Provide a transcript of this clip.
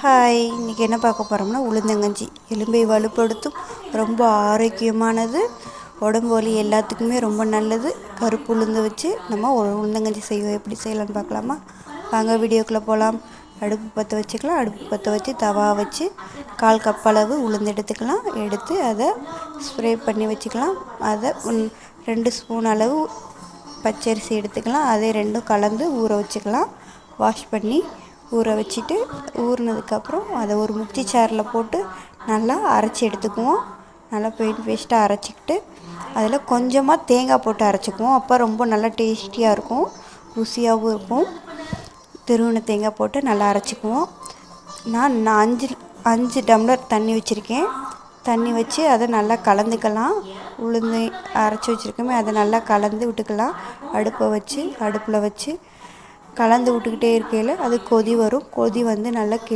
Hi இன்றைக்கி என்ன பார்க்க போகிறோம்னா உளுந்தங்கஞ்சி. எலும்பை வலுப்படுத்தும். ரொம்ப ஆரோக்கியமானது. உடம்பு வலி எல்லாத்துக்குமே ரொம்ப நல்லது. கருப்பு உளுந்து வச்சு நம்ம ஒரு உளுந்தங்கஞ்சி செய்வோம். எப்படி செய்யலாம்னு பார்க்கலாமா? வாங்க வீடியோக்குள்ளே போகலாம் அடுப்பு பற்ற வச்சுக்கலாம். அடுப்பு பற்ற வச்சு தவா வச்சு கால் கப் அளவு உளுந்து எடுத்துக்கலாம். எடுத்து அதை ஸ்ப்ரே பண்ணி வச்சுக்கலாம். அதை ரெண்டு ஸ்பூன் அளவு பச்சரிசி எடுத்துக்கலாம். அதை ரெண்டும் கலந்து ஊற வச்சுக்கலாம். வாஷ் பண்ணி ஊற வச்சுட்டு ஊறினதுக்கப்புறம் அதை ஒரு முக்தி சாரில் போட்டு நல்லா அரைச்சி எடுத்துக்குவோம். நல்லா பெயிண்ட் பேஸ்ட்டாக அரைச்சிக்கிட்டு அதில் கொஞ்சமாக தேங்காய் போட்டு அரைச்சிக்குவோம். அப்போ ரொம்ப நல்லா டேஸ்டியாக இருக்கும் ருசியாகவும் இருக்கும். திருவண்ண தேங்காய் போட்டு நல்லா அரைச்சிக்குவோம். நான் நான் அஞ்சு அஞ்சு டம்ளர் தண்ணி வச்சுருக்கேன். தண்ணி வச்சு அதை நல்லா கலந்துக்கலாம். உளுந்து அரைச்சி வச்சுருக்கோமே அதை நல்லா கலந்து விட்டுக்கலாம். அடுப்பை வச்சு அடுப்பில் வச்சு கலந்து விட்டுக்கிட்டே இருக்கையில் அது கொதி வரும். கொதி வந்து நல்லா கி